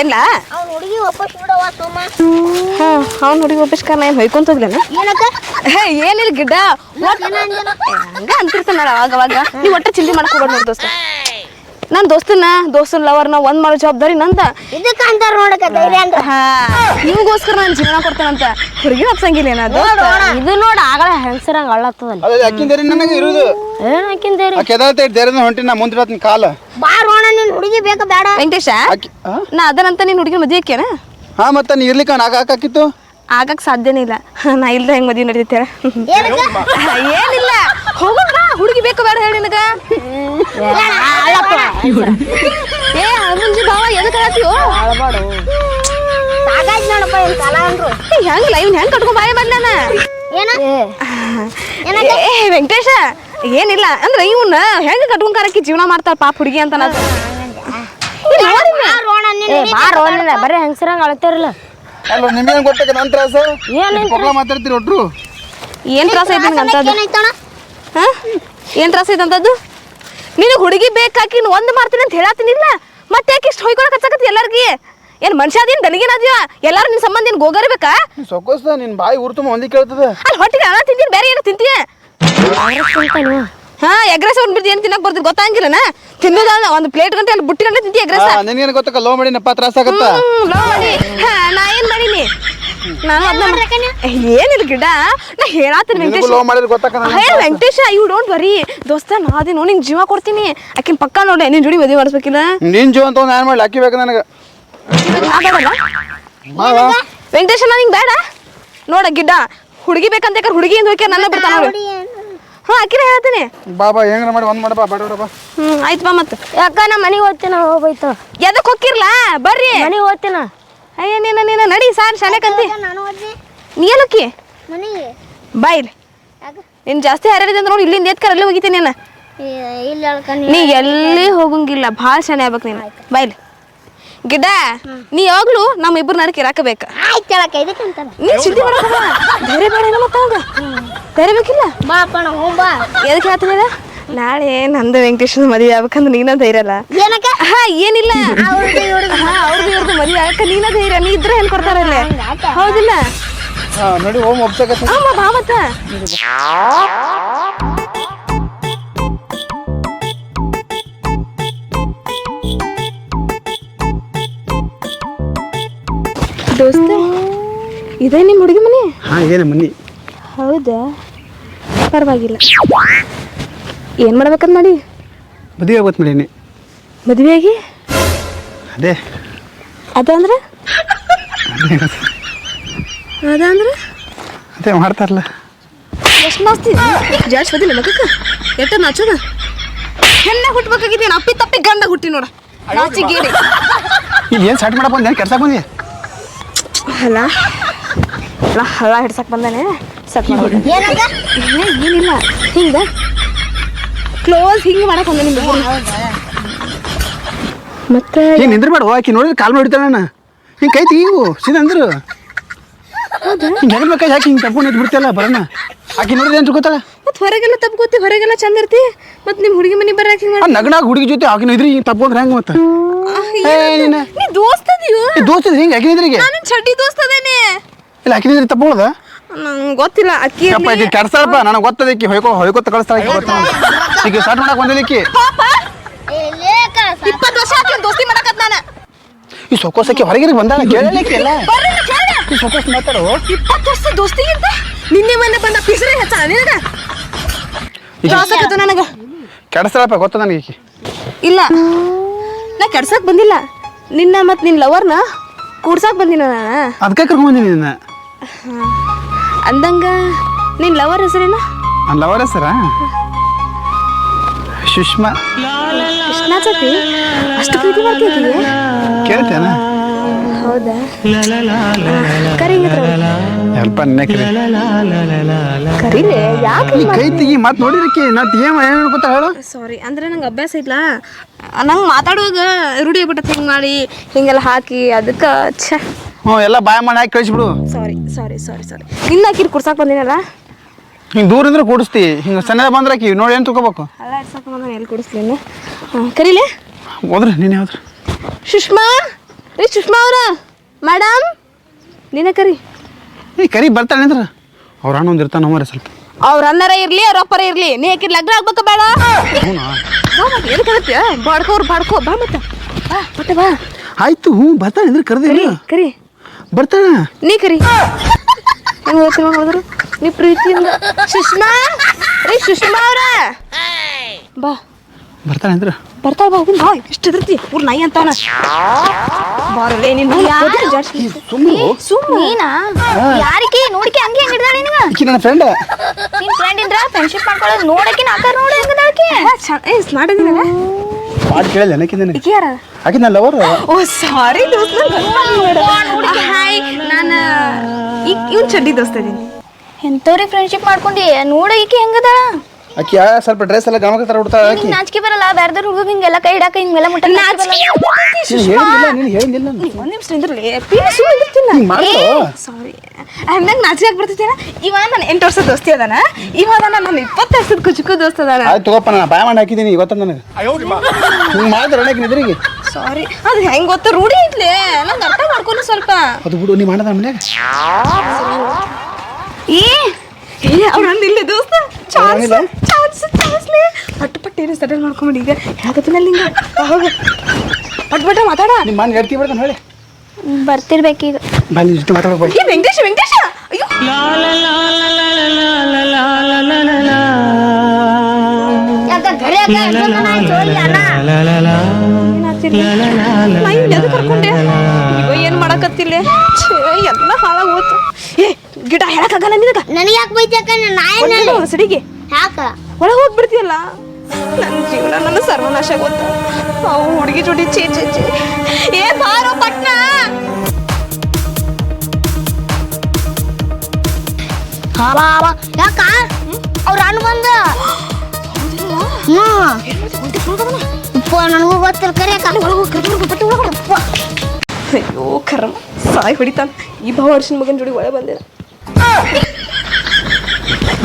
ಏನ್ಲ? ಅವ್ನ ಹುಡುಗಿ ವಾಪಸ್ ಬಿಡವ ಸೋಮ ಹಾ ಅವ್ನು ಹುಡುಗಿ ವಾಪಸ್ ಕಾರಣ ಏನು ಏನಕ್ಕ? ಹೇ ಏನಿಲ್ಲ ಗಿಡ್ಡ. ಅಂಜನ ಹಂಗ ಅಂತಿರ್ತಾನ ಅವಾಗ ಅವಾಗ. ನೀ ಒಟ್ಟ ಚಿಂತೆ ಮಾಡ್ಕೊಬೇಡ ನೋಡಿ ದೋಸ್ತ. ನನ್ನ ದೋಸ್ತನ ದೋಸ್ತನ ಲವರ್ನ ಒಂದ್ ಮಾಡೋ ಜವಾಬ್ದಾರಿ ನಂದ. ಇದಕ್ಕ ಅಂತಾರ ನೋಡಕ ಧೈರ್ಯ ಅಂತ ಹಾ ನಿಮ್ಗೋಸ್ಕರ ನಾನು ಜೀವನ ಕೊಡ್ತೇನಂತ ಹುಡುಗಿ ಒಪ್ಸಂಗಿಲ್ಲ ಏನ ಇದು ನೋಡ ಆಗಲ ಹೆಂಗಸರಂಗ ಅಳ್ಳತ್ತದಲ್ಲ. ಅದೇ ಅಕ್ಕಿಂದೇರಿ ನನಗೆ ಇರುದು. ಏನ್ ಹಾಕಿಂದೇರಿ ಎದಾಳ್ತಾ ಧೈರ್ಯದ ಹೊಂಟಿ ನಾ ಮುಂದಿಡತ್ನ ಕಾಲ. ಬಾ ರೋಣ ನಿನ್ ಹುಡುಗಿ ಬೇಕ ಬೇಡ ವೆಂಕಟೇಶ ನಾ ಅದನಂತ ನಿನ್ ಹುಡುಗಿ ಮದ್ವೆ ಆಕೇನ ಹಾ ಮತ್ತ ನೀ ಇರ್ಲಿಕ್ಕ ನಾಗ ಹಾಕಾಕಿತ್ತು? ಆಗಕ್ ಸಾಧ್ಯನೇ ಇಲ್ಲ. ನಾ ಇಲ್ದ ಹೆಂಗ್ ಮದ್ವೆ ಏನಕ್ಕ? ಏನಿಲ್ಲ. ಹೋಗೋಣ ಹುಡುಗಿ ಬೇಕು ಬೇಡ ಹೇಳಿ ನಿನಗ. ಏ ಮುಂಜಿ ಭಾವ ಎದಕ್ಕೆ ಹೇಳತ್ತೀವೋ ಸಾಕಾಯ್ತು ನೋಡಪ್ಪ ಇನ್ ಕಾಲ ಅಂದ್ರು ಹೆಂಗ್ ಲೈವ್ ಹೆಂಗ್ ಕಟ್ಕೊಂಡ್ ಬಾಯ ಬಂದಾನ ಏನ? ಏ ವೆಂಕಟೇಶ ಏನಿಲ್ಲ. ಅಂದ್ರೆ ಇವನ್ನ ಹೆಂಗ್ ಕಟ್ಕೊಂಡ್ ಕರಕಿ ಜೀವನ ಮಾಡ್ತಾಳ ಪಾಪ ಹುಡುಗಿ ಅಂತ ಬಾ ನಿನ್ ಬಾರೋ ಹೆಂಗಸರಂಗ ಅಳತಾರಲ್ಲ ಅಲ್ಲ ನಿಮ್ಗೇನ್ ಗೊತ್ತಾಗ ನನ್ನ ತ್ರಾಸ? ಕೊಪ್ಪಳ ಮಾತಾಡ್ತೀರಿ ಒಟ್ರು? ಏನ್ ತ್ರಾಸ ಐತಿ ಅಂತದ್ದು? ಹಾ? ಏನ್ ತ್ರಾಸ ಐತಿ ಅಂತದ್ದು? ನಿನಗೆ ಹುಡುಗಿ ಬೇಕಾಕಿ ಒಂದ್ ಮಾಡ್ತೀನಿ ಅಂತ ಹೇಳತ್ತೀನಿಲ್ಲ ಮತ್ತೆ ಯಾಕೆ ಇಷ್ಟು ಹೊಯ್ಕೊಳಕ್ ಹಚ್ಚಕತ್ತಿ ಎಲ್ಲಾರ್ಗಿ? ಏನ್ ಮನುಷ್ಯ ಅದೇನ್ ದನಿಗೇನ ಅದೀವ ಎಲ್ಲಾರು ನಿನ್ ಸಂಬಂಧ ನಿನ್ ಗೋಗರ್ಬೇಕಾ ಸೊಕೋಸ ನಿನ್ ಬಾಯಿ ಉರ್ ತುಂಬ ಒಂದಿ ಕೇಳ್ತದ. ಅಲ್ಲಿ ಹೊಟ್ಟಿಗೆ ಅನ್ನ ತಿಂತೀನಿ ಬೇರೆ ಏನೋ ತಿಂತೀಯ? ಹಾ ಎಗ್ರೆಸ್ ಒಂದ್ ಬಿಡ್ತಿ ಏನ್ ತಿನ್ನಕ್ ಬರ್ತೀನಿ ಗೊತ್ತಾಗಿಲ್ಲನ? ತಿನ್ನೋದ ಒಂದ್ ಪ್ಲೇಟ್ ಗಂಟೆ ಅಲ್ಲಿ ಬುಟ್ಟಿ ಗಂಟೆ ತಿಂತಿ ಎಗ್ರೆಸ್. ನಿನ್ಗೇನ್ ಗೊತ್ತಕ್ಕ ಲೋ ಮಾಡಿನಪ್ಪ ತ್ರಾಸ ಆಗತ್ತ ಮಾಡಿ. ಹಾ ನಾ ಏನ್ ಮಾಡೀನಿ? ನಾನು ಅದನ್ನ ಏನಿಲ್ಲ ಗಿಡ. ನಾ ಹೇಳತ್ತೀನಿ ವೆಂಕಟೇಶ್. ಲೋ ಮಾಡಿದ್ರೆ ಗೊತ್ತಾಗ ಹೇ ವೆಂಕಟೇಶ ಯು ಡೋಂಟ್ ವರಿ ದೋಸ್ತ ನಾದೇನೋ ನಿಂಗೆ ಜೀವ ಕೊಡ್ತೀನಿ. ಆಕಿನ ಪಕ್ಕ ನೋಡಿ ನಿನ್ ಜೋಡಿ ಮದುವೆ ಮಾಡಿಸ್ಬೇಕಿಲ್ಲ. ನಿನ್ ಜೀವ ಅಂತ ಒಂದು ಏನ್ ಮಾಡ್ಲಿ ಅಕ್ಕಿ ಬೇಕು ನನಗೆ. ನಾ ವೆಂಕಟೇಶ ನಾ ನಿಂಗೆ ಬೇಡ. ನೋಡ ಗಿಡ. ಹುಡುಗಿ ಬೇಕಂತ ಹುಡುಗಿ ಅಂತ ಹೋಗ್ಯಾರ ನನ್ನ ಬಿಡ್ತಾನ ಹಾ ಅಕ್ಕಿನ ಹೇಳ್ತೀನಿ. ಬಾಬಾ ಹೆಂಗ್ರ ಮಾಡಿ ಒಂದ್ ಮಾಡಪ್ಪ ಬಡ ಬಾ. ಹ್ಮ್ ಆಯ್ತು ಬಾ ಮತ್ತೆ. ಯಾಕ ನಾ ಮನೆಗೆ ಹೋಗ್ತೀನ ಹೋಗ್ಬೈತು ಎದಕ್ ಹೋಗಿರ್ಲ ಬರ್ರಿ. ಮನೆಗೆ ಹೋಗ್ತೀನ. ಅಯ್ಯ ನೀನು ನೀನು ನಡಿ ಸಾರ್ ಶಾಲೆ ಕಂತಿ ನಾನು ಹೋದ್ನಿ? ನೀ ಏನಕ್ಕಿ ಮನೆಗೆ. ಬಾ ಇಲ್ಲಿ. ಯಾಕ? ನೀನ್ ಜಾಸ್ತಿ ಹರಡಿದೆ ಅಂದ್ರೆ ನೋಡಿ ಇಲ್ಲಿಂದ ಎತ್ಕರ ಅಲ್ಲಿ ಹೋಗಿತೀನಿ ನೀನು. ನೀ ಎಲ್ಲಿ ಹೋಗಂಗಿಲ್ಲ ಭಾಳ ಶಾಣೆ ಆಗ್ಬೇಕು ನೀನು. ಬಾ ಗಿಡ ನೀ ಯಾವಾಗ್ಲೂ ನಮ್ಮ ಇಬ್ಬರು ನಡಕ್ಕೆ ಇರಾಕಬೇಕು. ನೀ ಚಿಂತೆ ಮಾಡಕ ಧೈರ್ಯ ಬೇಡ ಏನೋ ಮತ್ತೆ ಅವಾಗ. ಧೈರ್ಯ ಬೇಕಿಲ್ಲ? ಬಾ ಅಪ್ಪ ನಾ ಬಾ. ಎದಕ್ಕೆ ಹೇಳ್ತೀನಿ ಹೇಳ? ನಾಳೆ ನಂದು ವೆಂಕಟೇಶ್ವರ ಮದುವೆ ಆಗ್ಬೇಕಂದ್ರೆ ನೀನ ಧೈರ್ಯ ಅಲ್ಲ? ಏನಕ್ಕ? ಹಾ ಏನಿಲ್ಲ. ಹಾ ಅವ್ರದ್ದು ಇವ್ರದ್ದು ಮದುವೆ ಆಗಕ್ಕೆ ನೀನ ಧೈರ್ಯ ನೀ ಇದ್ರೆ ಹೆಣ್ ಕೊಡ್ತಾರಲ್ಲೇ ಹೌದಿಲ್ಲ? ಹಾ ನೋಡಿ ಓಮ್ ಒಪ್ಸಕತ್ತ. ಅಮ್ಮ ಬಾ ಮತ್ತ ದೋಸ್ತ ಇದೇ ನಿಮ್ಮ ಹುಡುಗಿ ಮನೆ? ಹಾ ಏನ ಮನಿ. ಹೌದಾ? ಪರವಾಗಿಲ್ಲ. ಏನು ಮಾಡ್ಬೇಕಂತ ಮಾಡಿ ಮದುವೆ ಆಗೋತ್ ಮದುವೆ ಆಗಿ ಅದೇ. ಅದಂದ್ರೆ ಅದಂದ್ರೆ ಅದೇ ಮಾಡ್ತಾರಲ್ಲ. ಎಷ್ಟು ನಾಸ್ತಿ? ಜಾಸ್ತಿ ಬದಿಲ್ಲ ಮಗಕ್ಕ ಎಟ್ಟ ನಾಚೋದ? ಹೆಣ್ಣ ಹುಟ್ಬೇಕಾಗಿದ್ದೀನಿ ಅಪ್ಪಿ ತಪ್ಪಿ ಗಂಡ ಹುಟ್ಟಿ ನೋಡ. ನಾಚಿ ಗೇಡಿ. ಇಲ್ಲಿ ಏನು ಸಟ್ ಮಾಡಪ್ಪ ಏನು ಕೆಡ್ಸಕ್ ಬಂದಿ? ಹಲ. ನಾ ಹಳ ಹಿಡ್ಸಕ್ ಬಂದಾನೆ. ಸಟ್ ಮಾಡಿ ಏನಿಲ್ಲ. ಹಿಂಗ. ಕ್ಲೋಸ್ ಹಿಂಗೆ ಮಾಡಕ್ ಬಂದ ನಿಮ್ಗೆ. ಮತ್ತೆ ಏನು ನಿಂದ್ರಬೇಡ ಆಕಿ ನೋಡಿದ್ರೆ ಕಾಲ್ ಮಾಡಿರ್ತಾಳೆ ನಾನು ಹಿಂಗೆ ಕೈ ತೆಗಿವು ಸೀದಾ ಅಂದ್ರು ಹಿಂಗೆ ಹೆಗಲ್ ಕೈ ಹಾಕಿ ಹಿಂಗೆ ತಪ್ಕೊಂಡು ಇಟ್ಟು ಬಿಡ್ತಲ್ಲ ಬರೋಣ ಆಕಿ ನೋಡಿದ್ರೆ ಏನು ಗೊತ್ತಲ್ಲ ಮತ್ತೆ ಹೊರಗೆಲ್ಲ ತಪ್ಕೋತಿ ಹೊರಗೆಲ್ಲ ಚಂದ ಇರ್ತಿ. ಮತ್ತೆ ನಿಮ್ಮ ಹುಡುಗಿ ಮನೆ ಬರಕ್ಕೆ ಹಿಂಗೆ ನಗನಾಗ ಹುಡುಗಿ ಜೊತೆ ಆಕಿನ ಇದ್ರಿ ಹಿಂಗೆ ತಪ್ಕೊಂಡ್ರೆ ಹೆಂಗೆ ಮತ್ತೆ? ನೀ ದೋಸ್ತ ಇದೀಯೋ ದೋಸ್ತ ಹಿಂಗೆ ಆಕಿನ ಇದ್ರಿಗೆ ನಾನು ಚಡ್ಡಿ ದೋಸ್ತ ಅದೇನೆ. ಇಲ್ಲ ಆಕಿನ ಇದ್ರಿ ತಪ್ಕೊಳ್ಳೋದ? ನಂಗೆ ಗೊತ್ತಿಲ್ಲ ಅಕ್ಕಿ ಯಪ್ಪ ಇದು ಕೆಡ್ಸಲ್ಪ ನನಗೆ ಗೊತ್ತದ ಹೊಯ್ಕೋ ಹೊಯ್ಕೊ ಹೊಯ್ಕೊತ ಕಳಿಸ್ತಾಳೆ ಈಕಿ ಗೊತ್ತ ಈಗ ಸ್ಟಾರ್ಟ್ ಮಾಡಕ್ಕೆ ಬಂದಿಲ್ಲ ಏ ಇಪ್ಪತ್ತು ವರ್ಷ ಆತ್ಲ ದೋಸ್ತಿ ಮಾಡಕತ್ ನಾನು. ಈ ಸೊಕೋಸಕ್ಕೆ ಹೊರಗಿರಿ ಬಂದಾಳ ಕೇಳಲಿಕ್ಕೆ ಎಲ್ಲ. ಬರ್ರಿ ನಾ ಈ ಸೊಕೋಸ್ ಮಾತಾಡು. ಇಪ್ಪತ್ತು ವರ್ಷ ದೋಸ್ತಿಗಿಂತ ನಿನ್ನೆ ಮೊನ್ನೆ ಬಂದ ಪಿಸರೆ ಹೆಚ್ಚ ನಿನಗ? ತ್ರಾಸಾಗತ್ತ ನನಗ. ಕೆಡ್ಸಾಳಪ್ಪ ಗೊತ್ತ ನನಗೆ ಈಕಿ. ಇಲ್ಲ. ನಾ ಕೆಡ್ಸಕ್ ಬಂದಿಲ್ಲ. ನಿನ್ನ ಮತ್ತು ನಿನ್ನ ಲವರ್ನ ಕೂಡ್ಸಕ್ ಬಂದಿನ ನಾನು. ಅದಕ್ಕೆ ಕರ್ಕೊಂಡ್ ಬಂದೀನಿ ನಿನ್ನ. ಅಂದಂಗ ನಿನ್ನ ಲವರ್ ಹೆಸರೇನು? ನನ್ನ ಲವರ್ ಹೆಸರ? ಸುಷ್ಮಾ. ಕೃಷ್ಣ ನಾಚತಿ ಅಷ್ಟು ಪ್ರೀತಿ ಮಾಡ್ತಿದ್ದೀಯ? ಕೇಳ್ತೇನ? ಹೌದಾ? ಸ್ವಲ್ಪ ಕರೀಲೆ? ಯಾಕೆ ಕೈ ತೆಗಿ ಮತ್ತೆ ನೋಡಿರಕ್ಕೆ ನಾ ಏನ್ ಏನು ಗೊತ್ತಾ ಹೇಳು. ಸಾರಿ ಅಂದ್ರೆ ನಂಗೆ ಅಭ್ಯಾಸ ಇಲ್ಲ ನಂಗೆ ಮಾತಾಡುವಾಗ ರೂಢಿ ಆಗ್ಬಿಟ್ಟತ್ ಹಿಂಗೆ ಮಾಡಿ ಹಿಂಗೆಲ್ಲ ಹಾಕಿ ಅದಕ್ಕೆ ಛ. ಹ್ಞೂ ಎಲ್ಲ ಬಾಯ ಮಾಡಿ ಹಾಕಿ ಕಳಿಸ್ಬಿಡು ಸಾರಿ ಸಾರಿ ಸಾರಿ ಸಾರಿ ನಿನ್ನ ಹಾಕಿರ್ ಕುಡ್ಸಕ್ಕೆ ಬಂದಿನಲ್ಲ? ಹಿಂಗೆ ದೂರ ಇದ್ರೆ ಕೂಡಿಸ್ತಿ. ಹಿಂಗೆ ಸಣ್ಣ ಬಂದ್ರೆ ಆಕಿ ನೋಡಿ ಏನು ತಗೋಬೇಕು. ಅಲ್ಲ ಇಡ್ಸಕ್ಕೆ ಬಂದ ಎಲ್ಲಿ ಕುಡಿಸ್ತೀನಿ ಕರೀಲೆ? ಹೋದ್ರೆ ನೀನು ಯಾವ್ದು ಸುಷ್ಮಾ? ರೀ ಸುಷ್ಮಾ ಅವ್ರ? ಮೇಡಮ್ ನೀನೇ ಕರಿ. ಏ ಕರಿ ಬರ್ತಾಳೆ ಅಂದ್ರೆ. ಅವ್ರ ಅಣ್ಣ ಒಂದು ಇರ್ತಾನೆ ಅವರೇ ಸ್ವಲ್ಪ. ಅವ್ರ ಅಣ್ಣರ ಇರ್ಲಿ ಅವ್ರ ಅಪ್ಪರ ಇರ್ಲಿ. ನೀ ಯಾಕೆ ಲಗ್ನ ಆಗ್ಬೇಕು ಬೇಡ. ಏನು ಬಾ ಮತ್ತೆ ಎದಕ್ಕೆ ಹೇಳ್ತೀಯ ಬಾಡ್ಕೋ ಅವ್ರು ಬಾಡ್ಕೋ. ಬಾ ಮತ್ತೆ. ಬಾ ಮತ್ತೆ ಬಾ. ಆಯ್ತು ಹ್ಞೂ ಬರ್ತಾಳೆ ಅಂದ್ರೆ ಕರೆದಿಲ್ಲ ಕರಿ. ಬರ್ತಾಳೆ ನೀ ಕರಿ. ಹೆಂಗ್ ಹೇಳ್ತೀನಿ ನೋಡಿದ್ರು ನೀ ಪ್ರೀತಿಯಿಂದ. ಸುಷ್ಮಾ? ರೀ ಸುಷ್ಮಾ ಅವ್ರ. ಬಾ. ಬರ್ತಾನೆ ಅಂದ್ರೆ ಬರ್ತಾಳ ಬಾ ಬಾ. ಎಷ್ಟು ಇದ್ರತಿ ಊರ್ ನಾಯಿ ಅಂತಾನ. ಬಾರಲೇ ನೀನು ಸುಮ್ಮ ಸುಮ್ಮನೆ ನೀನಾ? ಯಾರಿಗೆ ನೋಡಿಕೆ ಹಂಗೆ ಹೆಂಗಿಡ್ದಾಳೆ ನಿನಗ? ಈಕಿ ನನ್ನ ಫ್ರೆಂಡ್ ನಿನ್ ಫ್ರೆಂಡ್ ಇದ್ರ? ಫ್ರೆಂಡ್ಶಿಪ್ ಮಾಡ್ಕೊಳ್ಳೋದು ನೋಡಕ್ಕೆ ಆಕಾರ ನೋಡಿ ಹೆಂಗದಾಳಕ್ಕೆ ಏ ಸ್ಮಾರ್ಟ್ ಇದೀನಲ್ಲ ಮಾತು ಕೇಳಲ್ಲ ಏನಕ್ಕೆ ನನಗೆ ಯಾರ? ಆಕೆ ನನ್ನ ಲವರ್ ಓ ಸಾರಿ ದೋಸ್ತ ಹಾಯ್ ನಾನು ಈಗ ಇವ್ನು ಚಡ್ಡಿ ದೋಸ್ತ ಇದೀನಿ. ಎಂತವ್ರಿಗೆ ಫ್ರೆಂಡ್ಶಿಪ್ ಮಾಡ್ಕೊಂಡಿ? ಈಕೆ ಹೆಂಗದ ಆಕೆ ಸ್ವಲ್ಪ ಡ್ರೆಸ್ ಎಲ್ಲ ಗಮಕ ತರ ಉಡ್ತಾಳೆ ಅಕ್ಕಿ ನಾಚಿಕೆ ಬರಲ್ಲ ಬ್ಯಾರ್ದವ್ರ ಹುಡುಗ ಹಿಂಗೆಲ್ಲ ಕೈ ಹಿಡಾಕ ಹಿಂಗೆಲ್ಲ ಮುಟ್ಟ ನೀನು ಹೇಳಿಲ್ಲ ನೀನು ಹೇಳಿಲ್ಲ ಒಂದ್ ನಿಮಿಷ ನಿಂದ್ರಲಿ. ಪೀನ ಸುಮ್ಮನೆ ಮಾಡು ಸಾರಿ ಹಂಗಾಗಿ ನಾಚಿಕೆ ಬರ್ತೈತೇನ ಇವ ನಾನು ಎಂಟು ವರ್ಷದ ದೋಸ್ತಿ ಅದಾನ. ಇವ ನಾನು ನನ್ನ ಇಪ್ಪತ್ತು ವರ್ಷದ ಕುಚುಕು ದೋಸ್ತ ಅದಾನ. ಆಯ್ತು ತಗೋಪ್ಪ ನಾನು ಬಾಯ್ ಮಾಡಿ ಹಾಕಿದ್ದೀನಿ ಗೊತ್ತ ನನಗೆ. ಹಿಂಗೆ ಮಾಡಿದ್ರೆ ಅಣ್ಣಕ್ಕೆ ನಿದ್ರಿಗೆ ಸಾರಿ ಅದು ಹೆಂಗ್ ಗೊತ್ತ? ರೂಢಿ ಐತ್ಲೆ. ನಂಗೆ ಅರ್ಥ ಮಾಡ್ಕೊಂಡು ಸ್ವಲ್ಪ. ಅದು ಬಿಡು ನೀ ಮಾಡದ ಮನ್ಯಾಗ? ಏ ಏ ಅವ್ರ ಅಂದಿಲ್ಲ ಇಲ್ಲೇ ದೋಸ್ತ. ಚಾನ್ಸ್? ಚಾನ್ಸ್ ಚಾನ್ಸ್ಲೆ. ಪಟ್ ಪಟ್ ಏನು ಸೆಟಲ್ ಮಾಡ್ಕೊಂಬಿಡಿ. ಈಗ ಹೇಳಕತ್ತಿನ ಹಿಂಗೆ? ಹೋಗ ಪಟ್ ಪಟ ಮಾತಾಡ. ನಿಮ್ಮ ಮನೆ ಹೇಳ್ತೀವಿ ಬಿಡ್ತಾನೆ ಹೇಳಿ. ಬರ್ತಿರ್ಬೇಕೀಗ. ಬನ್ನಿ ಜೊತೆ ಮಾತಾಡ್ಬೇಕು ಏ ವೆಂಕಟೇಶ ವೆಂಕಟೇಶ. ಅಯ್ಯೋ. ಯಾಕ ಗರಿ ಯಾಕ? ನಾ ಇವ್ನ ಎದಕ್ ಕರ್ಕೊಂಡೆ? ಇವ ಏನು ಮಾಡಕತ್ತಿಲ್ಲ ಛೇ ಎಲ್ಲ ಹಾಳಾಗ್ ಹೋತು ಏ ಗಿಡ ಹೇಳಕ್ಕಾಗಲ್ಲ ನಿನಗ? ನನಗೆ ಯಾಕೆ ಬೈತಕ್ಕ ನಾಯಿ ಸಡಿಗೆ. ಯಾಕ? ಒಳಗೆ ಹೋಗ್ಬಿಡ್ತೀಯಲ್ಲ ನನ್ನ ಜೀವನ ನನ್ನ ಸರ್ವನಾಶ ಗೊತ್ತ? ಅವು ಹುಡುಗಿ ಜೋಡಿ ಚೇ ಚೇ ಚೇ ಏ ಬಾರೋ ಪಟ್ನ! ಯಾಕ? ಅವ್ರ ಅಣ್ಣ ಬಂದ. ಹ್ಮ್. ನನಗೂ ಗೊತ್ತಿಲ್ಲ ಕರೆ ಯಾಕ? ಅಯ್ಯೋ ಕರ್ಮ. ಸಾಯ್ ಹೊಡಿತಾನ. ಈ ಭಾವ ವರ್ಷನ ಮಗನ ಜೋಡಿ ಒಳಗೆ ಬಂದಿಲ್ಲ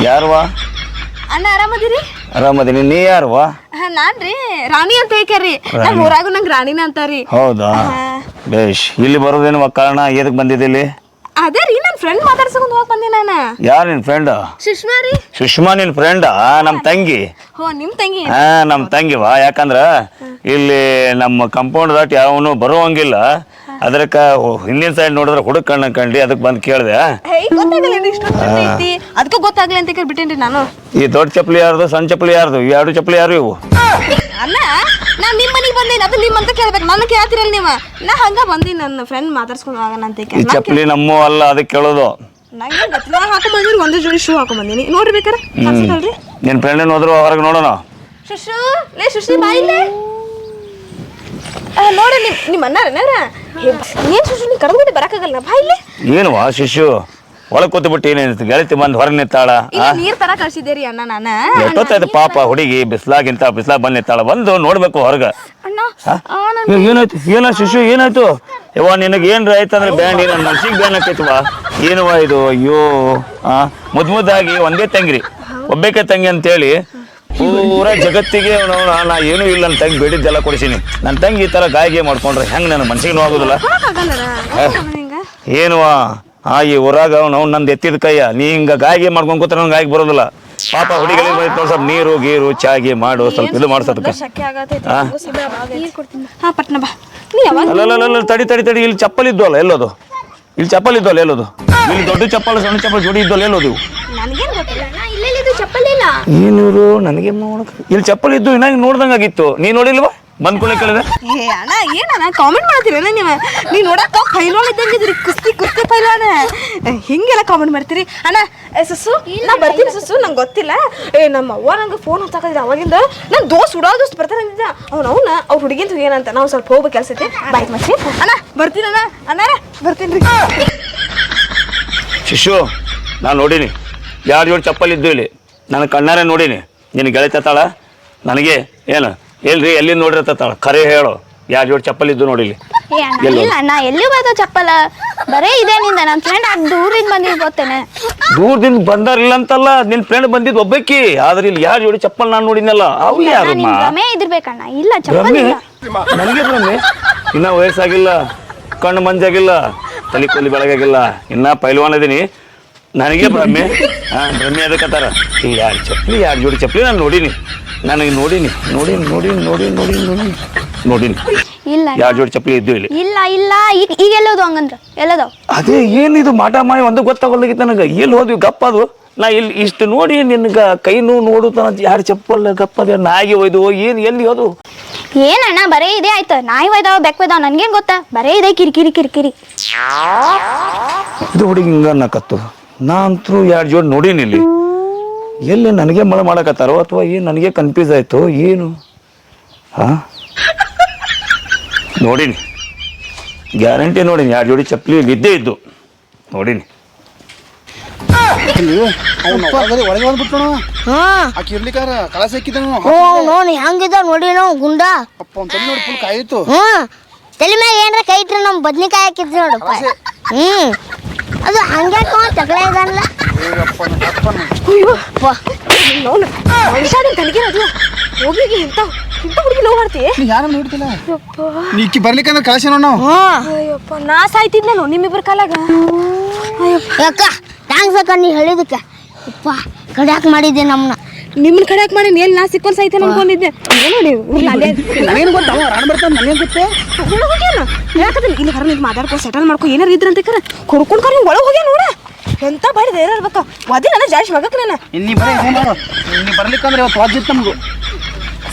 ಯಾರುವಾ? ಅಣ್ಣ ಆರಾಮದಿರಿ? ಆರಾಮದಿನಿ. ನೀ ಯಾರವ್ವ ಹಾ, ನಾನ್ರಿ. ರಾಣಿ ಅಂತ ಹೇಳ್ಕರಿ ನಮ್ಮ ಊರಾಗೂ ನಂಗೆ ರಾಣಿನ ಅಂತಾರಿ. ಹೌದಾ? ಬೇಷ್ ಇಲ್ಲಿ ಬರೋದೇನು ಕಾರಣ ಎದಕ್ ಬಂದಿದ್ದಿಲ್ಲಿ ಅದೇ ರೀ ನನ್ನ ಫ್ರೆಂಡ್ ಮಾತಾಡ್ಸ್ಕೊಂಡು ಹೋಗಿ ಬಂದೆ ನಾನು. ಯಾರು ನಿನ್ ಫ್ರೆಂಡ್ ಸುಷ್ಮಾ ರೀ. ಸುಷ್ಮಾ ನಿನ್ ಫ್ರೆಂಡ್ ನಮ್ಮ ತಂಗಿ. ಹೋ ನಿಮ್ ತಂಗಿ. ಹಾ ನಮ್ ತಂಗಿವಾ ಯಾಕಂದ್ರ ಇಲ್ಲಿ ನಮ್ಮ ಕಂಪೌಂಡ್ ದಾಟ್ ಯಾವನು ಬರುವಂಗಿಲ್ಲ. ಅದಕ್ಕ ಹಿಂದಿನ ಸೈಡ್ ನೋಡಿದ್ರೆ ಹುಡುಕ್ ಕಣ್ಣ ಕಂಡಿ ಅದಕ್ಕೆ ಬಂದು ಕೇಳಿದೆ. ಹೇ ಗೊತ್ತಾಗಲ್ಲ ಇಷ್ಟೊಂದು ಐತಿ ಅದಕ್ಕೂ ಗೊತ್ತಾಗ್ಲಿ ಅಂತ ಕೇಳ್ಬಿಟ್ಟೇನ್ರಿ ನಾನು. ಈ ದೊಡ್ಡ ಚಪ್ಪಲಿ ಯಾರ್ದು ಸಣ್ಣ ಚಪ್ಪಲಿ ಯಾರ್ದು ಎರಡು ಚಪ್ಪಲಿ ಯಾರು ಇವು? ಅಲ್ಲ ನಾ ನಿಮ್ಮ ಮನೆಗೆ ಬಂದೀನಿ ಅದು ನಿಮ್ಮಂತ ಕೇಳ್ಬೇಕು. ನನ್ನ ಕೇಳ್ತಿರಲ್ಲ ನೀವು. ನಾ ಹಂಗ ಬಂದೀನಿ ನನ್ನ ಫ್ರೆಂಡ್ ಮಾತಾಡ್ಸ್ಕೊಂಡು ಹೋಗೋಣ ಅಂತ ಈ ಚಪ್ಪಲಿ ನಮ್ಮ ಅಲ್ಲ ಅದಕ್ಕೆ ಕೇಳೋದು. ನಂಗೆ ಗೊತ್ತಿಲ್ಲ. ಹಾಕೊಂಡ್ ಬಂದಿನಿ ಒಂದೇ ಜೋಡಿ ಶೂ ಹಾಕೊಂಡ್ ಬಂದೀನಿ. ನೋಡ್ರಿ ಬೇಕಾರೆ? ಕಾಣಿಸ್ತಲ್ರಿ ನನ್ನ ಫ್ರೆಂಡ್ ಹೋದ್ರು ಹೊರಗೆ ನೋಡೋಣ. ಶುಶು ಲೇ ಶುಶಿ ಬಾ ಇಲ್ಲಿ. ಆ, ನೋಡ್ರಿ ನಿಮ್ ನಿಮ್ಮ ಅಣ್ಣಾರನಾರ ಏನ್ ಶುಶು ನೀ ಕಡ್ಬಿಟ್ಟು ಬರಕ್ಕಾಗಲ್ಲ ಬಾ ಇಲ್ಲಿ. ಏನುವಾ ಶಿಶು? ಒಳಗೆ ಕೂತ್ಬಿಟ್ಟು ಏನೇನು ಗೆಳತಿ ಬಂದು ಹೊರ ನಿಂತಾಳ. ಇಲ್ಲ ನೀರ್ ತರ ಕಳ್ಸಿದ್ದೀರಿ ಅಣ್ಣ ನಾನ? ಎಷ್ಟೊತ್ತಾಯ್ತು ಪಾಪ ಹುಡುಗಿ ಬಿಸ್ಲಾಗಿಂತ ಬಿಸ್ಲಾಗ ಬಂದ್ ನಿಂತಾಳ. ಬಂದು ನೋಡ್ಬೇಕು ಹೊರಗ. ಅಣ್ಣ ಏನಾಯ್ತು? ಏನ ಶಿಶು ಏನಾಯ್ತು? ಯವ್ವ ನಿನಗೆ ಏನ್ರ ಆಯ್ತಂದ್ರೆ ಬ್ಯಾಂಡ್ ಏನ ಮನ್ಸಿಗೆ ಬ್ಯಾನ್ ಆಕೈತವ ಏನವ ಇದು? ಅಯ್ಯೋ ಆ? ಮುದ್ ಮುದ್ದಾಗಿ ಒಂದೇ ತಂಗಿರಿ. ಒಬ್ಬೇಕೆ ತಂಗಿ ಅಂತೇಳಿ ಪೂರ ಜಗತ್ತಿಗೆ ಅವ್ನು ನಾ ಏನೂ ಇಲ್ಲ ನನ್ನ ತಂಗಿ ಬೇಡಿದ್ದೆಲ್ಲ ಕೊಡಿಸೀನಿ. ನನ್ನ ತಂಗಿ ಈ ಥರ ಗಾಯಿಗೆ ಮಾಡ್ಕೊಂಡ್ರೆ ಹೆಂಗೆ ನನ್ನ ಮನ್ಸಿಗೆ ನೋವಾಗೋದಿಲ್ಲ? ಹಿಂಗ ಏನುವ ಆ ಈ ಊರಾಗ ಅವ್ನು ನಂದು ಎತ್ತಿದ ಕೈಯ. ನೀ ಹಿಂಗ ಗಾಯಿಗೆ ಮಾಡ್ಕೊಂಡ್ ಕೂತ್ರೆ ನಂಗೆ ಗಾಯಿಗೆ ಬರೋದಿಲ್ಲ. ಪಾಪ ಹುಡುಗಿಗಳಿಗೆ ಬಂದಿತ್ತು ಸ್ವಲ್ಪ ನೀರು ಗೀರು ಚಾಗಿ ಮಾಡು ಸ್ವಲ್ಪ ಇದು ಮಾಡ್ಸೋದಕ್ಕೆ ಶಕ್ಯ ಆಗತೈತಿ ಹಾ ಪಟ್ನ ಬಾ. ನೀ ಯಾವಾಗ ಅಲ್ಲಲ್ಲ ತಡಿ ತಡಿ ತಡಿ ಇಲ್ಲಿ ಚಪ್ಪಲ್ ಇದ್ವಲ್ಲ ಎಲ್ಲೋದು? ಇಲ್ಲಿ ಚಪ್ಪಲ್ ಇದ್ವಲ್ಲ ಎಲ್ಲೋದು? ಇಲ್ಲಿ ದೊಡ್ಡ ಚಪ್ಪಲ್ ಸಣ್ಣ ಚಪ್ಪಲ್ ಜೋಡಿ ಇದ್ವಲ್ಲ ಎಲ್ಲೋದು? ಏನಿರು ನನಗೆ ಇಲ್ಲಿ. ಚಪ್ಪಲ್ ಇದ್ದು ಇನ್ನಾಗ ನೋಡ್ದಂಗಾಗಿತ್ತು. ನೀ ನೋಡಿಲ್ವಾ? ಬಂದ್ ಕೂಡ ಕೇಳಿದೆ ಏ ಅಣ್ಣ ಏನಣ್ಣ ಕಾಮೆಂಟ್ ಮಾಡ್ತೀರಣ್ಣ ನೀವು? ನೀವು ನೋಡಕ್ಕ ಪೈಲ್ವಾನ್ ಇದ್ದಂಗಿದ್ರಿ ಕುಸ್ತಿ ಕುಸ್ತಿ ಪೈಲ್ವಾನ ಹಿಂಗೆಲ್ಲ ಕಾಮೆಂಟ್ ಮಾಡ್ತೀರಿ? ಅಣ್ಣ ಏ ಸುಸ್ಸು ನಾ ಬರ್ತೀನಿ ಸುಸು ನಂಗೆ ಗೊತ್ತಿಲ್ಲ. ಏ ನಮ್ಮ ಅವ್ವ ನಂಗೆ ಫೋನ್ ಹಚ್ಚಾಕಿದ್ರೆ ಅವಾಗಿಂದ. ನಾನು ದೋಸ್ ಉಡೋ ದೋಸ್ತ್ ಬರ್ತಾರೆ ಅಂದಿದ್ದ. ಅವ್ನು ಅವ್ನ ಅವ್ರ ಹುಡುಗಿಂತ ಏನಂತ ನಾವು ಸ್ವಲ್ಪ ಹೋಗ್ಬೇಕು ಕೆಲಸ ಐತಿ. ಬಾಯ್ತು ಮಚ್ಚಿ. ಅಣ್ಣ ಬರ್ತೀನಿ ಅಣ್ಣ. ಅಣ್ಣ ಬರ್ತೀನಿ ರೀ. ಶಿಶು ನಾನು ನೋಡೀನಿ. ಯಾರು ಜೋಡಿ ಚಪ್ಪಲ್ ಇದ್ದು ಇಲ್ಲಿ. ನನ್ನ ಕಣ್ಣಾರೆ ನೋಡೀನಿ. ನಿನ್ನ ಗೆಳೆತಾಳ ನನಗೆ ಏನು? ಎಲ್ರಿ ಎಲ್ಲಿ ನೋಡಿರತ್ತಾಳ ಖರೆ ಹೇಳು. ಯಾರ್ ಜೋಡಿ ಚಪ್ಪಲ್ ಇದ್ದು ನೋಡಿಲಿ ಏ ಅಣ್ಣ ಇಲ್ಲ ಅಣ್ಣ ಎಲ್ಲಿ ಬರ್ತಾವ ಚಪ್ಪಲ. ಬರೇ ಇದೆ ನಿಂದ ನನ್ನ ಫ್ರೆಂಡ್ ಅದ್ ದೂರಿಂದ ಬಂದಿದ್ ಗೊತ್ತೇನೆ. ದೂರದಿಂದ ಬಂದಾರಿಲ್ಲ ಅಂತಲ್ಲ ನಿನ್ ಫ್ರೆಂಡ್ ಬಂದಿದ್ ಒಬ್ಬಾಕಿ ಆದ್ರೆ ಇಲ್ಲಿ ಯಾರ್ ಜೋಡಿ ಚಪ್ಪಲ್ ನಾನು ನೋಡಿನಲ್ಲ ಅವು ಯಾರು ನಿನ್ ಇದಿರ್ಬೇಕಣ್ಣ. ಇಲ್ಲ ಚಪ್ಪಲ್ ಭ್ರಮೆ? ಇಲ್ಲ. ನನಗೆ ಭ್ರಮೆ? ಇನ್ನ ವಯಸ್ಸಾಗಿಲ್ಲ ಕಣ್ಣು ಮಂಜಾಗಿಲ್ಲ ತಲೆ ಕೂಲಿ ಬೆಳಗಾಗಿಲ್ಲ ಇನ್ನ ಪೈಲ್ವಾನ್ ಅದೀನಿ ನನಗೆ ಭ್ರಮೆ. ಹಾ ಭ್ರಮೆ ಅದಕ್ಕತ್ತಾರ ಯಾರು ಎರಡು ಚಪ್ಪಲಿ ಎರಡು ಜೋಡಿ ಚಪ್ಪಲಿ ನಾನು ನೋಡೀನಿ. ನನಗೆ ನೋಡಿನಿ ನೋಡಿ ನೋಡಿ ನೋಡಿ ನೋಡಿ ನೋಡಿ ನೋಡೀನಿ. ಇಲ್ಲ ಎರಡು ಜೋಡಿ ಚಪ್ಪಲಿ ಇದ್ದು ಇಲ್ಲಿ ಇಲ್ಲ ಇಲ್ಲ. ಈಗ ಈಗ ಎಲ್ಲೋದು ಹಂಗಂದ್ರ? ಎಲ್ಲದಾವ್ ಅದೇ ಏನಿದು ಮಾಟ ಮಾಡಿ ಒಂದು ಗೊತ್ತಾಗಲ್ಲಾಗಿತ್ತು ನನಗೆ. ಎಲ್ಲಿ ಹೋದ್ವಿ? ಗಪ್ಪ ಅದು. ನಾ ಇಲ್ಲಿ ಇಷ್ಟು ನೋಡಿ ನಿನ್ಗೆ ಕೈನೂ ನೋಡು ತನ ಯಾರು ಚಪ್ಪಲ್ ಗಪ್ಪ ಅದೇ ನಾಯಿಗೆ ಒಯ್ದು ಏನು ಎಲ್ಲಿ ಹೋದು? ಏನಣ್ಣ ಬರೇ ಇದೇ ಆಯ್ತು. ನಾಯಿ ಒಯ್ದಾವ ಬೆಕ್ ಒಯ್ದಾವ ನನ್ಗೇನ್ ಗೊತ್ತಾ? ಬರೇ ಇದೆ ಕಿರಿಕಿರಿ ಕಿರಿಕಿರಿ ಇದು ಹುಡುಗಿ ಹಿಂಗ ಅನ್ನಕತ್ತು ನಾ ಅಂತೂ ಎರಡು ಜೋಡಿ ನೋಡೀನಿ ಇಲ್ಲಿ ಎಲ್ಲಿ ನನಗೆ ಮಳೆ ಮಾಡಕತ್ತಾರೋ ಅಥವಾ ಏನು ನನಗೆ ಕನ್ಫ್ಯೂಸ್ ಆಯಿತು ಏನು? ಹಾ? ನೋಡೀನಿ. ಗ್ಯಾರಂಟಿ ನೋಡಿ ಎರಡು ಜೋಡಿ ಚಪ್ಪಲಿ ಇದ್ದೇ ಇದ್ದು. ನೋಡೀನಿ. ಒಳಗೆ ಬಂದ್ಬಿಟ್ಟು ಹಾ. ಆಕೆ ಇರ್ಲಿಕ್ಕಾರ ಕಳಸ ಹಾಕಿದ್ದನು ಹ್ಞೂ ನೋಡಿ ಹೆಂಗಿದ ನೋಡಿ ನಾವು ಗುಂಡ. ಅಪ್ಪ ಅವ್ನ ತಲೆ ನೋಡಿ ಫುಲ್ ಕಾಯಿತು ಹ್ಞೂ ತಲೆ ಮ್ಯಾಗ ಏನ್ರ ಕೈ ಇಟ್ರೆ ನಮ್ಮ ಬದ್ನಿಕಾಯಿ ಹಾಕಿದ್ರಿ ನೋಡಪ್ಪ. ಹ್ಞೂ ಅದು ಹಂಗ್ಯಾಕ ತಗಲ ಇದಲ್ಲ. ನೋಡು ಮನುಷ್ಯ ತನಗೆ ಅದು. ಹೋಗಿ ಇಂಥ ಇಂಥ ಹುಡುಗಿ ನೀ ಯಾರು ನೋಡ್ತಿಲ್ಲ? ಬರ್ಲಿಕ್ಕಂದ್ರೆ ನಾವು. ಅಯ್ಯಪ್ಪ ನಾ ಸಾಯ್ತಿದ್ನಲ್ಲ ನಿಮ್ಮಿಬ್ಬರ ಕಾಲಾಗ? ಯಾಕ? ಥ್ಯಾಂಕ್ಸ್ ಅಕ್ಕ ನೀ ಹೇಳಿದಕ್ಕೆ ಅಪ್ಪ ಕಡ್ಯಾಕ್ ಮಾಡಿದ್ದೆ ನಮ್ಮನ್ನ ನಿಮ್ಮನ್ನ ಕಡೆ ಮಾಡಿ ಎಲ್ಲಿ ನಾ ಸಿಕ್ಕೊಂಡ್ ಸಹಿತ ಅನ್ಕೊಂಡಿದ್ದೆ? ಏನೋ ನೀವು ನನಗೇನು ಗೊತ್ತ ಅವ ರಾಣ ಬರ್ತಾನೆ ನನಗೇನು ಗೊತ್ತೇ. ಒಳಗೆ ಹೋಗ್ಯಾನ? ಯಾಕಂದ್ರೆ ಇಲ್ಲಿ ಹೊರ ನಿಂತು ಮಾತಾಡ್ಕೊ ಸೆಟಲ್ ಮಾಡ್ಕೊ ಏನಾರ ಇದ್ರಂತ ಕರ ಕೊಡ್ಕೊಂಡು ಕರ್ ಒಳಗೆ ಹೋಗ್ಯಾನ ನೋಡ. ಎಂತ ಬಾಡಿದ ಇರ್ಬೇಕ. ಒದಿ ನನ್ನ ಜಾಸ್ತಿ ಮಗಕ್ ನಾನು. ಇನ್ನಿ ಬರೀ ಇದೇ ಮಾಡು. ನೀ ಬರ್ಲಿಕ್ಕಂದ್ರೆ ಇವತ್ತು ವಾಜಿತ್ತು ನಮಗೂ.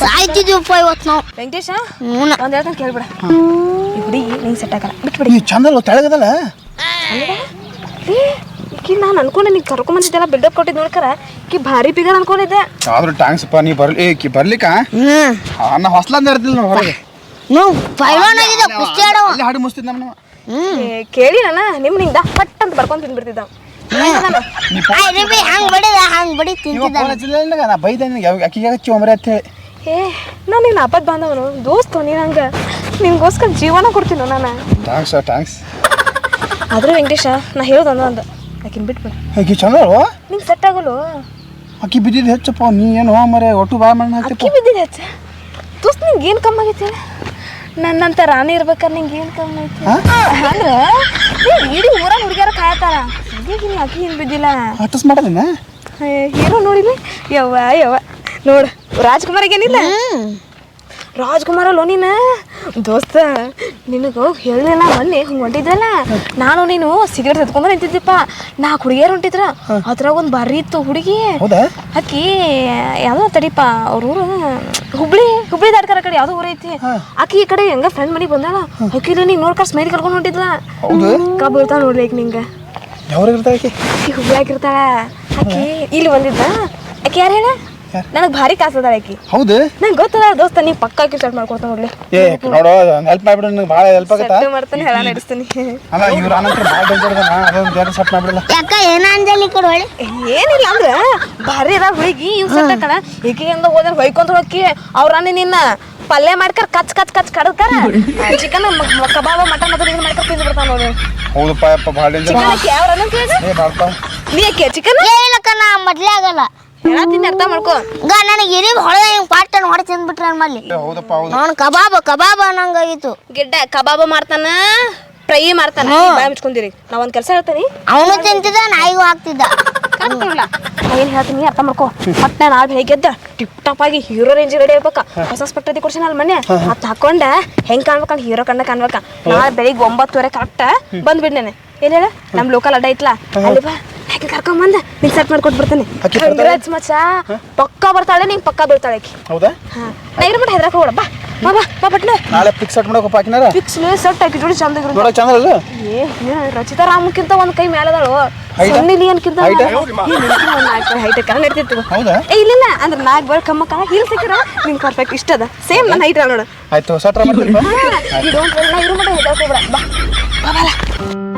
ಸಾಯ್ತಿದ್ವಿಪ್ಪ ಇವತ್ತು ನಾವು. ವೆಂಕಟೇಶ ಹ್ಞೂ ಒಂದ್ ಹೇಳ್ತಾನೆ ಕೇಳ್ಬಿಡ. ಈ ಹುಡುಗಿ ನಿಂಗೆ ಸೆಟ್ ಆಗಲ್ಲ. ಬಿಟ್ಬಿಡಿ. ಈ ಚಂದಲ್ಲ ತೆಳಗದಲ್ಲ? ಈಕಿ ನಾನು ಅನ್ಕೊಂಡೆ ನೀನು ಕರ್ಕೊಂಬಂದಿದ್ದೆಲ್ಲ ಬಿಲ್ಡಪ್ ಕೊಟ್ಟಿದ್ದು ನೋಡ್ಕರ. ಕಿ ಭಾರಿ ಪಿಗರ್ ಅನ್ಕೊಂಡಿದ್ದೆ. ಆದ್ರೂ ಟ್ಯಾಂಕ್ಸ್ ಅಪ್ಪ ನೀ ಬರ್ಲಿ ಏ, ಕಿ ಬರ್ಲಿಕ್ಕ? ಹ್ಞೂ ನಾ ಹೊಸ್ಲಂದ ಇರ್ತಿಲ್ಲ ನಾವು ಹೊರಗೆ. ನಾವು ಪೈಲ್ವಾನ್ ಆಗಿದ್ದ ಕುಸ್ತಿ ಆಡೋ. ಅಲ್ಲಿ ಹಾಡಿ ಮುಸ್ತಿದ್ ನಮ್ಮ ಏ, ಕೇಳಿ ನಾನು ನಿಮ್ಮ ನಿಂದ ಪಟ್ ಅಂತ ಬರ್ಕೊಂಡು ತಿಂದ್ಬಿಡ್ತಿದ್ದ ಬಿ ಹಂಗ್ ಬಡಿದ ಹಂಗ್ ಬಡಿ ಇವ ತಿಂತಿದ್ದ ಫೋನ್ ಹಚ್ಚಿಲ್ಲ ನನಗೆ ನಾ ಬೈದೆ ನಿನಗೆ ಯಾವ ಅಕ್ಕಿಗೆ ಹಚ್ಚಿ ಒಮ್ಮರೆ ಅಂತ ಹೇಳಿ. ಏ ನಾನು ನಿನ್ನ ಅಪ್ಪದ ಬಂದವನು. ದೋಸ್ತು ನೀನು ಹಂಗೆ ನಿನ್ಗೋಸ್ಕರ ಜೀವನ ಕೊಡ್ತೀನೋ ನಾನು? ಟ್ಯಾಂಕ್ಸ್ ಟ್ಯಾಂಕ್ಸ್ ಆದ್ರೆ ವೆಂಕಟೇಶ ನಾ ಹೇಳೋದು ಅಂದ ಆಕಿನ ಬಿಟ್ಬಿಡ. ಆಕಿ ಚಂದ ಅಲ್ವಾ? ನಿಂಗೆ ಸೆಟ್ ಆಗಲು ಅಕ್ಕಿ ಬಿದ್ದಿದ್ದು ಹೆಚ್ಚಪ್ಪ ನೀ ಏನು ಮರೆ ಒಟ್ಟು ಬಾ ಮಣ್ಣು ಹಾಕ್ತಿಪ್ಪ ಅಕ್ಕಿ ಬಿದ್ದಿದೆ ಹೆಚ್ಚ? ದೋಸ್ತ್ ನಿಂಗೆ ಏನು ಕಮ್ಮಿ ಆಗೈತಿ ಹೇಳ. ನನ್ನಂತ ರಾಣಿ ಇರ್ಬೇಕಾದ್ರೆ ನಿಂಗೆ ಏನು ಕಮ್ಮಿ ಐತಿ ಅಂದ್ರೆ ಏ, ಇಡೀ ಊರಾಗ ಹುಡುಗಿಯರ ಕಾಯತಾರ. ಹಂಗಾಗಿ ನೀ ಅಕ್ಕಿ ಏನು ಬಿದ್ದಿಲ್ಲ. ಅಟಸ್ ಮಾಡೋದಿನ? ಏನೋ ನೋಡಿಲಿ ಯವ್ವ ಯವ್ವ. ನೋಡು ರಾಜ್ಕುಮಾರಿಗೆ ಏನಿಲ್ಲ? ರಾಜ್ಕುಮಾರ್ ಅಲ್ಲೋ ನೀನು ದೋಸ್ತ ನಿನಗೆ ಹೇಳಿಲ್ಲ ಮೊನ್ನೆ ಹಿಂಗೆ ಹೊಂಟಿದ್ರಲ್ಲ? ನಾನು ನೀನು ಸಿಗರೇಟ್ ಎತ್ಕೊಂಬ ನಿಂತಿದ್ದಪ್ಪ. ನಾ ಹುಡುಗಿಯರು ಹೊಂಟಿದ್ರ ಅದ್ರಾಗ ಒಂದು ಬಾರಿ ಇತ್ತು ಹುಡುಗಿ. ಅಕ್ಕಿ ಯಾವುದೋ ತಡಿಪ ಅವ್ರ ಊರು ಹುಬ್ಳಿ ಹುಬ್ಳಿ ದಾಟ್ಕರ ಕಡೆ ಯಾವುದೋ ಊರೈತಿ ಐತಿ. ಆಕಿ ಈ ಕಡೆ ಹೆಂಗ ಫ್ರೆಂಡ್ ಮನೆಗೆ ಬಂದಾಳ? ಅಕ್ಕಿ ನೀನು ನಿಂಗೆ ನೋಡ್ಕೊಂಡು ಸ್ಮೈಲ್ ಕರ್ಕೊಂಡು ಹೊಂಟಿದ್ಲ. ಕಬ್ಬು ಇರ್ತಾವ ನೋಡ್ಲಿ ಈಗ ನಿಂಗೆ ಹುಬ್ಳಿ ಆಗಿರ್ತಾಳ ಆಕಿ ಇಲ್ಲಿ ಬಂದಿದ್ದ? ಆಕಿ ಯಾರು ಹೇಳ? ನನಗೆ ಭಾರಿ ಕಾಸದಾಳ ಆಕಿ. ಹೌದು? ನಂಗೆ ಗೊತ್ತದ ದೋಸ್ತ ನೀ ಪಕ್ಕ ಆಕಿ ಸ್ಟಾರ್ಟ್ ಮಾಡ್ಕೊತ ನೋಡ್ಲಿ ಏ ನೋಡು ಹೆಲ್ಪ್ ಮಾಡ್ಬಿಡು ನನಗೆ ಭಾಳ ಹೆಲ್ಪ್ ಆಗತ್ತಾ? ಸೆಟ್ ಮಾಡ್ತಾನೆ ಹೇಳ ನಡೆಸ್ತೀನಿ. ಅಲ್ಲ ಇವ್ರು ಅನಂತರ ಭಾಳ ಡೇಂಜರ್ ಅದ ಅದೊಂದು ಬೇರೆ ಸೆಟ್ ಮಾಡ್ಬಿಡಲ್ಲ. ಯಾಕ ಏನ ಅಂಜಲಿ ಕಡೆ ಹೊಳಿ. ಏನಿಲ್ಲ ಅಂದ್ರ ಭಾರಿ ಅದ ಹುಡುಗಿ ಇವ್ ಸೆಟ್ ಈಕಿ ಈಕಿಯಿಂದ ಹೋದ್ರೆ ಹೊಯ್ಕೊಂತ ಹೋಗಿ ಅವ್ರ ನಿನ್ನ ಪಲ್ಯ ಮಾಡ್ಕರ್ ಕಚ್ ಕಚ್ ಕಚ್ ಕಡದ್ಕರ ಚಿಕನ್ ಕಬಾಬ ಮಟನ್ ಅದು ಇದು ಮಾಡ್ಕರ್ ತಿಂದು ಬಿಡ್ತಾನ ನೋಡಿ. ಹೌದಪ್ಪ ಯಪ್ಪ ಭಾಳ ಡೇಂಜರ್ ಚಿಕನ್ ಅಕ್ಕಿ ಯಾವ ಅನ್ನೋ ಕೇಳಿದ? ಏ ಮಾಡ್ತಾ ನೀ ಅಕ್ಕಿ ಚಿಕನ್ ಏನಿಲ್ಲಕ್ಕ ನಾ ಮೊದ್ಲೇ ಆಗಲ್ಲ. ಹೇಳತ್ತೀನಿ ಅರ್ಥ ಮಾಡ್ಕೋ. ಈಗ ನನಗೆ ಎರಿ ಹೊಳೆ ಹಿಂಗ್ ಪಾಟನ್ ಹೊಡೆ ತಿಂದ್ಬಿಟ್ರೆ ನಮ್ಮಲ್ಲಿ ಏ, ಹೌದಪ್ಪ ಹೌದು. ಅವ್ನು ಕಬಾಬ್ ಕಬಾಬ್ ಅನ್ನಂಗಾಗಿತ್ತು. ಗಿಡ್ಡ ಕಬಾಬ ಮಾಡ್ತಾನ ಫ್ರೈ ಮಾಡ್ತಾನ. ಬಾಯ್ ಮುಚ್ಕೊಂಡಿರಿ. ನಾ ಒಂದ್ ಕೆಲಸ ಹೇಳ್ತೀನಿ. ಅವನು ತಿಂತಿದ್ದ ನಾಯಿಗೂ ಹಾಕ್ತಿದ್ದ. ಕರ್ಕೊಂಡ್ಲ ಏನ್ ಹೇಳ್ತೀನಿ ಅರ್ಥ ಮಾಡ್ಕೋ. ಮತ್ತೆ ನಾ ಬೆಳಿಗ್ಗೆ ಎದ್ದ? ಟಿಪ್ ಟಾಪ್ ಆಗಿ ಹೀರೋ ರೇಂಜ್ ರೆಡಿ ಇರ್ಬೇಕ ಹೊಸ ಸ್ಪಟ್ಟದಿ ಕೊಡ್ಸಿನ ಅಲ್ಲಿ ಮನೆ ಅದ್ ಹಾಕೊಂಡ ಹೆಂಗ್ ಕಾಣ್ಬೇಕ ಹೀರೋ ಕಂಡ ಕಾಣ್ಬೇಕ. ನಾಳೆ ಬೆಳಿಗ್ಗೆ ಒಂಬತ್ತುವರೆ ಕರೆಕ್ಟ್ ಬಂದ್ಬಿಡ್ನೇನೆ ಏನ್ ಹೇಳ? ನಮ್ ಲೋಕಲ್ ಅಡ್ಡ ಐತ್ಲಾ? ಅಲ್ಲಿ ಬಾ. ಯಾಕೆ ಕರ್ಕೊಂಡ್ ಬಂದ ನಿನ್ ಸೆಟ್ ಮಾಡ್ಕೊಟ್ ಬರ್ತಾನೆ ಆಕಿ ಮಚ್ಚ? ಪಕ್ಕ ಬರ್ತಾಳೆ ನಿಂಗೆ ಪಕ್ಕ ಬೀಳ್ತಾಳೆ ಆಕಿ. ಹೌದಾ? ಹಾ. ನಾ ಇರ್ಬಿಟ್ಟು ಹೆದ್ರಕ್ ಹೋಗ್ಬೇಡ. ಬಾ. ಬಾ ಬಾ ನಾಳೆ ಸೆಟ್ ಫಿಕ್ಸ್ ಹಾಕಿ ಜೋಡಿ ಚಂದ ನೋಡಕ್ ಚಂದ ಅಲ್ಲ ಏ ರಚಿತಾ ರಾಮಕ್ಕಿಂತ ಒಂದ್ ಕೈ ಮೇಲೆ ಆ? ಸನ್ನಿ ಲಿಯನ್ಕಿಂತ? ಹೈಟ್ ಕರ ನಡೀತಿತ್ತು. ಹೌದಾ? ಏ ಇಲ್ಲ ಅಂದ್ರೆ ನಾಲ್ಕು ಬರ್ ಕಮ್ಮ ಕಮ್ಮ. ಹೀಲ್ ಸಿಕ್ಕಿರ? ನಿಂಗೆ ಪರ್ಫೆಕ್ಟ್ ಇಷ್ಟ ಅದ. ಸೇಮ್ ನನ್ನ ಹೈಟ್ ನೋಡು. ಆಯ್ತು ಸೆಟ್ರ ಮಾಡ್ತೀವಿ ಈ ಡೋಂಟ್ ನಾ ಇರೋ ಬಾ ಬಾ.